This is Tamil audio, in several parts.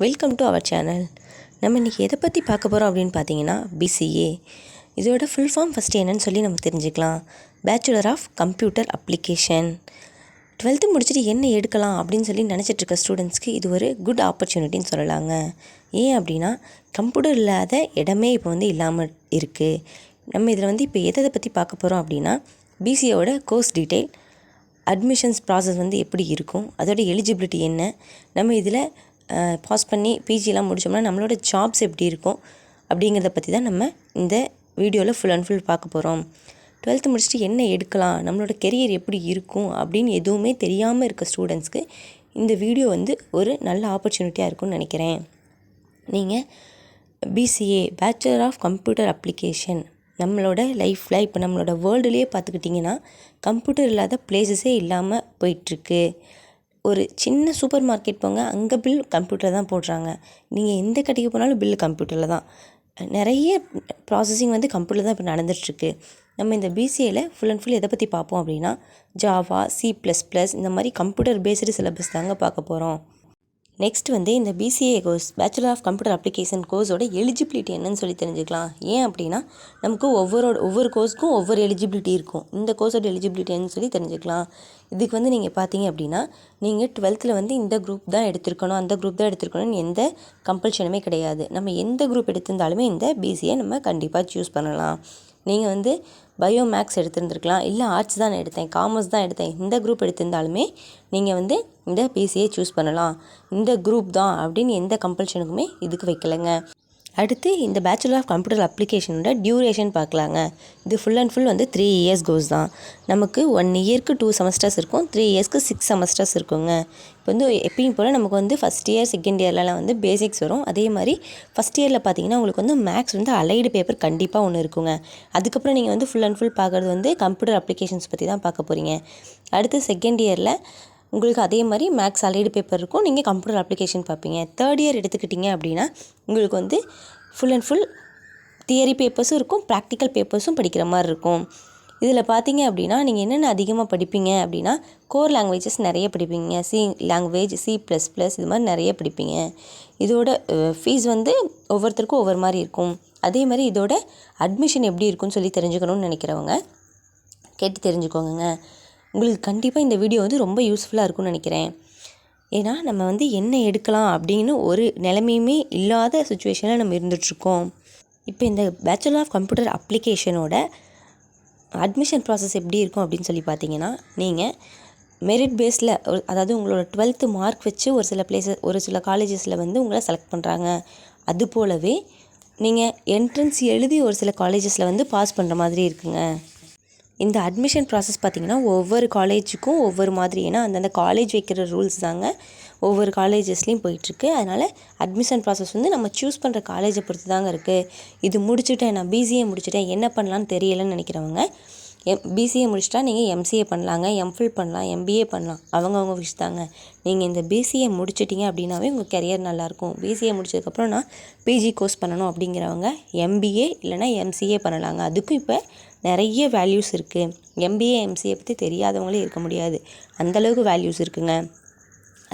வெல்கம் டு அவர் சேனல் நம்ம இன்றைக்கி எதை பற்றி பார்க்க போகிறோம் அப்படின்னு பார்த்தீங்கன்னா பிசிஏ இதோட ஃபுல் ஃபார்ம் ஃபஸ்ட்டு என்னன்னு சொல்லி நம்ம தெரிஞ்சுக்கலாம். Bachelor of computer application twelfth முடிச்சுட்டு என்ன எடுக்கலாம் அப்படின்னு சொல்லி நினச்சிட்ருக்க ஸ்டூடெண்ட்ஸ்க்கு இது ஒரு குட் ஆப்பர்ச்சுனிட்டின்னு சொல்லலாங்க. ஏன் அப்படின்னா கம்ப்யூட்டர் இல்லாத இடமே இப்போ வந்து இல்லாமல் இருக்குது நம்ம இதில் வந்து இப்போ எதை பற்றி பார்க்க போகிறோம் அப்படின்னா பிசிஏவோட கோர்ஸ் டீட்டெயில் அட்மிஷன்ஸ் ப்ராசஸ் வந்து எப்படி இருக்கும் அதோட எலிஜிபிலிட்டி என்ன நம்ம இதில் பாஸ் பண்ணி பிஜிலாம் முடித்தோம்னா நம்மளோட ஜாப்ஸ் எப்படி இருக்கும் அப்படிங்கிறத பற்றி தான் நம்ம இந்த வீடியோவில் ஃபுல் அண்ட் ஃபுல் பார்க்க போகிறோம் டுவெல்த்து முடிச்சுட்டு என்ன எடுக்கலாம்? நம்மளோட கெரியர் எப்படி இருக்கும் அப்படின்னு எதுவுமே தெரியாமல் இருக்க ஸ்டூடெண்ட்ஸ்க்கு இந்த வீடியோ வந்து ஒரு நல்ல ஆப்பர்ச்சுனிட்டியாக இருக்கும்னு நினைக்கிறேன். நீங்கள் BCA bachelor of computer application நம்மளோட லைஃப்பில் இப்போ நம்மளோட வேர்ல்டுலேயே பார்த்துக்கிட்டிங்கன்னா கம்ப்யூட்டர் இல்லாத பிளேசஸே இல்லாமல் போயிட்டுருக்கு ஒரு சின்ன சூப்பர் மார்க்கெட் போங்க அங்கே பில் கம்ப்யூட்டரில் தான் போடுறாங்க. நீங்கள் எந்த கடைக்கு போனாலும் பில் கம்ப்யூட்டரில் தான். நிறைய ப்ராசஸிங் வந்து கம்ப்யூட்டரில் தான் இப்போ நடந்துகிட்ருக்கு நம்ம இந்த பிசிஏல ஃபுல் அண்ட் ஃபுல் எதை பற்றி பார்ப்போம் அப்படின்னா ஜாவா சி ப்ளஸ் ப்ளஸ் இந்த மாதிரி கம்ப்யூட்டர் பேஸ்டு சிலபஸ் தாங்க பார்க்க போகிறோம் நெக்ஸ்ட் வந்து இந்த BCA course bachelor of computer application கோர்ஸோட eligibility என்னன்னு சொல்லி தெரிஞ்சுக்கலாம். ஏன் அப்படின்னா நமக்கு ஒவ்வொரு ஒவ்வொரு கோர்ஸ்க்கும் ஒவ்வொரு எலிஜிபிலிட்டி இருக்கும். இந்த கோர்ஸோட எலிஜிபிலிட்டி என்னன்னு சொல்லி தெரிஞ்சுக்கலாம். இதுக்கு வந்து நீங்கள் பார்த்தீங்க அப்படின்னா நீங்கள் டுவெல்த்தில் வந்து இந்த குரூப் தான் எடுத்திருக்கணும். அந்த குரூப் தான் எடுத்திருக்கணும்னு எந்த கம்பல்ஷனுமே கிடையாது. நம்ம எந்த குரூப் எடுத்திருந்தாலுமே இந்த பிசிஏ நம்ம கண்டிப்பாக சூஸ் பண்ணலாம். நீங்கள் வந்து பயோ மேக்ஸ் எடுத்திருந்துருக்கலாம். இல்லை ஆர்ட்ஸ் தான் எடுத்தேன். காமர்ஸ் தான் எடுத்தேன். இந்த குரூப் எடுத்திருந்தாலுமே நீங்கள் வந்து இந்த பிசிஏ சூஸ் பண்ணலாம். இந்த குரூப் தான் அப்படின்னு எந்த கம்பல்ஷனுக்குமே இதுக்கு வைக்கலைங்க. அடுத்து இந்த பேச்சுலர் ஆஃப் கம்ப்யூட்டர் அப்ளிகேஷனோட டியூரேஷன் பார்க்கலாங்க. இது ஃபுல் அண்ட் ஃபுல் வந்து த்ரீ இயர்ஸ் கோர்ஸ் தான். நமக்கு ஒன் இயர்க்கு டூ செமஸ்டர்ஸ் இருக்கும். த்ரீ இயர்ஸ்க்கு சிக்ஸ் செமஸ்டர்ஸ் இருக்குங்க. இப்போ வந்து எப்பயும் போல் நமக்கு வந்து ஃபஸ்ட் இயர் செகண்ட் இயர்லலாம் வந்து பேசிக்ஸ் வரும். அதே மாதிரி ஃபஸ்ட் இயரில் பார்த்தீங்கன்னா உங்களுக்கு வந்து மேக்ஸ் வந்து அலைடு பேப்பர் கண்டிப்பாக ஒன்று இருக்குங்க. அதுக்கப்புறம் நீங்கள் வந்து ஃபுல் அண்ட் ஃபுல் பார்க்குறது வந்து கம்ப்யூட்டர் அப்ளிகேஷன்ஸ் பற்றி தான் பார்க்க போகிறீங்க அடுத்து செகண்ட் இயரில் உங்களுக்கு அதே மாதிரி மேக்ஸ் அலைடு பேப்பர் இருக்கும். நீங்கள் கம்ப்யூட்டர் அப்ளிகேஷன் பார்ப்பீங்க. தேர்ட் இயர் எடுத்துக்கிட்டிங்க அப்படின்னா உங்களுக்கு வந்து ஃபுல் அண்ட் ஃபுல் தியரி பேப்பர்ஸும் இருக்கும். ப்ராக்டிக்கல் பேப்பர்ஸும் படிக்கிற மாதிரி இருக்கும். இதில் பார்த்தீங்க அப்படின்னா நீங்கள் என்னென்ன அதிகமாக படிப்பீங்க அப்படின்னா கோர் லாங்குவேஜஸ் நிறைய படிப்பீங்க. C language C plus plus இது மாதிரி நிறைய படிப்பீங்க. இதோட ஃபீஸ் வந்து ஒவ்வொருத்தருக்கும் ஒவ்வொரு மாதிரி இருக்கும். அதே மாதிரி இதோட அட்மிஷன் எப்படி இருக்கும்னு சொல்லி தெரிஞ்சுக்கணும்னு நினைக்கிறவங்க கேட்டு தெரிஞ்சுக்கோங்க உங்களுக்கு கண்டிப்பாக இந்த வீடியோ வந்து ரொம்ப யூஸ்ஃபுல்லாக இருக்கும்னு நினைக்கிறேன். ஏன்னா நம்ம வந்து என்ன எடுக்கலாம் அப்படின்னு ஒரு நிலைமையுமே இல்லாத சுச்சுவேஷனில் நம்ம இருந்துகிட்ருக்கோம் இப்போ இந்த பேச்சுலர் ஆஃப் கம்ப்யூட்டர் அப்ளிகேஷனோட அட்மிஷன் ப்ராசஸ் எப்படி இருக்கும் அப்படின்னு சொல்லி பார்த்தீங்கன்னா நீங்கள் மெரிட் பேஸில் அதாவது உங்களோட டுவெல்த்து மார்க் வச்சு ஒரு சில பிளேஸஸ் ஒரு சில காலேஜஸில் வந்து உங்களை செலக்ட் பண்ணுறாங்க அது போலவே நீங்கள் என்ட்ரன்ஸ் எழுதி ஒரு சில காலேஜஸில் வந்து பாஸ் பண்ணுற மாதிரி இருக்குங்க. இந்த அட்மிஷன் ப்ராசஸ் பார்த்திங்கன்னா ஒவ்வொரு காலேஜுக்கும் ஒவ்வொரு மாதிரி. ஏன்னா அந்தந்த காலேஜ் வைக்கிற ரூல்ஸ் தாங்க ஒவ்வொரு காலேஜஸ்லேயும் போயிட்டுருக்கு. அதனால் அட்மிஷன் ப்ராசஸ் வந்து நம்ம சூஸ் பண்ணுற காலேஜை பொறுத்து தாங்க இருக்குது இது முடிச்சுட்டேன் நான் பிசிஏ முடிச்சுட்டேன் என்ன பண்ணலான்னு தெரியலைன்னு நினைக்கிறவங்க எம் பிசிஏ முடிச்சிட்டா நீங்கள் எம்சிஏ பண்ணலாங்க எம்ஃபில் பண்ணலாம் எம்பிஏ பண்ணலாம். அவங்கவுங்க விஷ் தாங்க. நீங்கள் இந்த பிசிஏ முடிச்சிட்டிங்க அப்படின்னாவே உங்கள் கெரியர் நல்லாயிருக்கும். பிசிஏ முடிச்சதுக்கப்புறம் நான் பிஜி கோர்ஸ் பண்ணணும் அப்படிங்கிறவங்க எம்பிஏ இல்லைனா எம்சிஏ பண்ணலாங்க. அதுக்கும் இப்போ நிறைய வேல்யூஸ் இருக்குது எம்பிஏ எம்சிஏ பற்றி தெரியாதவங்களே இருக்க முடியாது. அந்தளவுக்கு வேல்யூஸ் இருக்குங்க.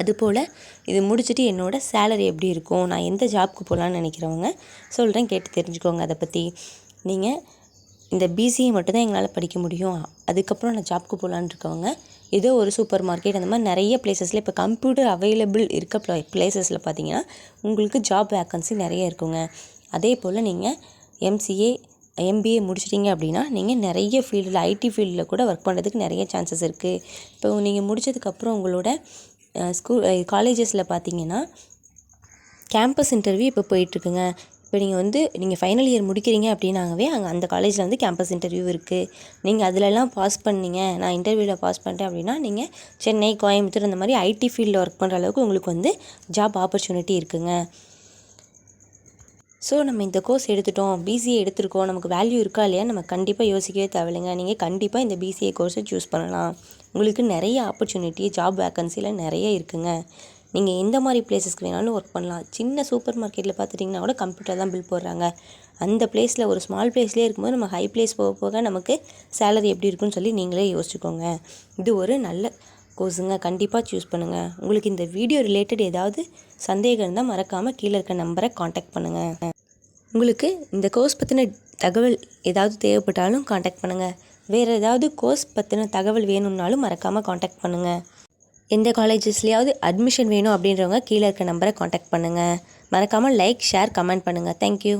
அதுபோல் இது முடிச்சுட்டு என்னோடய சேலரி எப்படி இருக்கும்? நான் எந்த ஜாப்க்கு போகலான்னு நினைக்கிறவங்க சொல்கிறேன் கேட்டு தெரிஞ்சுக்கோங்க அதை பற்றி நீங்கள் இந்த பிசிஏ மட்டும்தான் எங்களால் படிக்க முடியும். அதுக்கப்புறம் நான் ஜாப்க்கு போகலான்னு இருக்கவங்க ஏதோ ஒரு சூப்பர் மார்க்கெட் அந்த மாதிரி நிறைய பிளேசஸில் இப்போ கம்ப்யூட்டர் அவைலபிள் இருக்க ப்ளே பிளேசஸில் பார்த்தீங்கன்னா உங்களுக்கு ஜாப் வேக்கன்சி நிறைய இருக்குங்க. அதே போல் நீங்கள் எம்சிஏ எம்பிஏ முடிச்சிட்டிங்க அப்படின்னா நீங்கள் நிறைய ஃபீல்டில் ஐடி ஃபீல்டில் கூட ஒர்க் பண்ணுறதுக்கு நிறைய சான்சஸ் இருக்குது இப்போ நீங்கள் முடித்ததுக்கப்புறம் உங்களோட ஸ்கூல் காலேஜஸில் பார்த்தீங்கன்னா கேம்பஸ் இன்டர்வியூ இப்போ போயிட்டுருக்குங்க இப்போ நீங்கள் வந்து நீங்கள் ஃபைனல் இயர் முடிக்கிறீங்க அப்படின்னாங்கவே அங்கே அந்த காலேஜில் வந்து கேம்பஸ் இன்டர்வியூ இருக்குது நீங்கள் அதிலலாம் பாஸ் பண்ணீங்க. நான் இன்டர்வியூவில் பாஸ் பண்ணிட்டேன் அப்படின்னா நீங்கள் சென்னை கோயம்புத்தூர் அந்த மாதிரி ஐடி ஃபீல்டில் ஒர்க் பண்ணுற அளவுக்கு உங்களுக்கு வந்து ஜாப் ஆப்பர்ச்சுனிட்டி இருக்குங்க. ஸோ நம்ம இந்த கோர்ஸ் எடுத்துட்டோம். பிசிஏ எடுத்திருக்கோம். நமக்கு வேல்யூ இருக்கா இல்லையா? நம்ம கண்டிப்பாக யோசிக்கவே தேவையில்லைங்க. நீங்கள் கண்டிப்பாக இந்த பிசிஏ கோர்ஸை சூஸ் பண்ணலாம். உங்களுக்கு நிறைய ஆப்பர்ச்சுனிட்டி ஜாப் வேக்கன்சியில் நிறைய இருக்குங்க. நீங்கள் எந்த மாதிரி பிளேசஸ்க்கு வேணாலும் ஒர்க் பண்ணலாம். சின்ன சூப்பர் மார்க்கெட்டில் பார்த்துட்டிங்கன்னா கூட கம்ப்யூட்டர் தான் பில் போடுறாங்க. அந்த பிளேஸில் ஒரு ஸ்மால் பிளேஸ்லேயே இருக்கும்போது நம்ம ஹை பிளேஸ் போக போக நமக்கு சேலரி எப்படி இருக்குன்னு சொல்லி நீங்களே யோசிச்சுக்கோங்க. இது ஒரு நல்ல கோர்ஸுங்க கண்டிப்பாக சூஸ் பண்ணுங்கள் உங்களுக்கு இந்த வீடியோ ரிலேட்டட் ஏதாவது சந்தேகம் இருந்தால் மறக்காமல் கீழே இருக்க நம்பரை காண்டாக்ட் பண்ணுங்கள் உங்களுக்கு இந்த கோர்ஸ் பற்றின தகவல் ஏதாவது தேவைப்பட்டாலும் காண்டாக்ட் பண்ணுங்கள் வேறு ஏதாவது கோர்ஸ் பற்றின தகவல் வேணும்னாலும் மறக்காமல் காண்டாக்ட் பண்ணுங்கள் எந்த காலேஜஸ்லேயாவது அட்மிஷன் வேணும் அப்படின்றவங்க கீழே இருக்க நம்பரை காண்டாக்ட் பண்ணுங்கள் மறக்காமல் லைக் ஷேர் கமெண்ட் பண்ணுங்கள் தேங்க்யூ